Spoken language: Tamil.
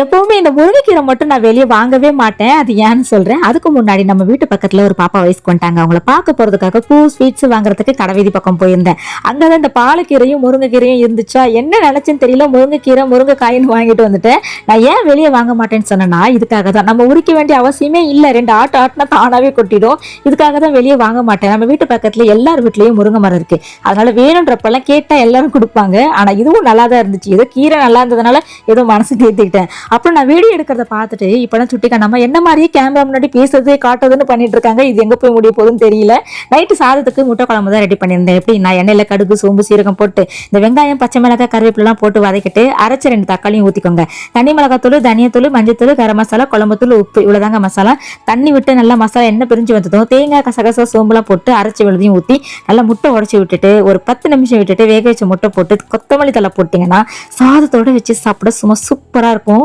எப்பவுமே இந்த முருங்கைக்கீரை மட்டும் நான் வெளியே வாங்கவே மாட்டேன். அது ஏன்னு சொல்றேன். அதுக்கு முன்னாடி நம்ம வீட்டு பக்கத்துல ஒரு பாப்பா வயசு கொண்டாங்க அவங்கள பார்க்க போறதுக்காக பூ ஸ்வீட்ஸ் வாங்குறதுக்கு கடைவீதி பக்கம் போயிருந்தேன். அங்கதான் இந்த பாலக்கீரையும் முருங்கைக்கீரையும் இருந்துச்சா? என்ன நினைச்சுன்னு தெரியல. முருங்கைக்கீரை முருங்கைக்காயின்னு வாங்கிட்டு வந்துட்டேன். நான் ஏன் வெளியே வாங்க மாட்டேன்னு சொன்னேன்னா இதுக்காக தான். நம்ம உரிக்க வேண்டிய அவசியமே இல்லை. ரெண்டு ஆட்டு ஆட்டினா தானாவே கொட்டிடும். இதுக்காக தான் வெளியே வாங்க மாட்டேன். நம்ம வீட்டு பக்கத்துல எல்லார் வீட்லயும் முருங்கை மரம் இருக்கு. அதனால வேணுன்றப்பெல்லாம் கேட்டா எல்லாரும் கொடுப்பாங்க. ஆனா இதுவும் நல்லா தான் இருந்துச்சு. ஏதோ கீரை நல்லா இருந்ததுனால ஏதோ மனசு தேத்திக்கிட்டேன். அப்புறம் நான் வீடியோ எடுக்கிறத பார்த்துட்டு இப்போலாம் சுட்டிக்கா நம்ம என்ன மாதிரியே கேமரா முன்னாடி பேசுறது காட்டுறதுன்னு பண்ணிட்டு இருக்காங்க. இது எங்கே போய் முடிய போகுதுன்னு தெரியல. நைட்டு சாதத்துக்கு முட்டை குழம்பு தான் ரெடி பண்ணியிருந்தேன். எப்படி? நான் எண்ணெயில் கடுகு சோம்பு சீரகம் போட்டு இந்த வெங்காயம் பச்சை மிளகாய் கருவேப்பிலாம் போட்டு வதக்கிட்டு அரைச்சி ரெண்டு தக்காளியும் ஊற்றிக்கோங்க தனி மிளகாத்தூள் தனியாத்தூள் மஞ்சத்தூள் கரம் மசாலா குழம்புத்தூள் உப்பு இவ்வளோதாங்க மசாலா. தண்ணி விட்டு நல்லா மசாலா எண்ணெய் பிரிஞ்சு வந்ததும் தேங்காய் கசகசா சோம்புலாம் போட்டு அரைச்சி விழுதையும் ஊற்றி நல்லா முட்டை உடச்சி விட்டுட்டு ஒரு பத்து நிமிஷம் விட்டுட்டு வேக வச்ச முட்டை போட்டு கொத்தமல்லி தலை போட்டிங்கன்னா சாதத்தோட வச்சு சாப்பிட சும்மா சூப்பராக இருக்கும்.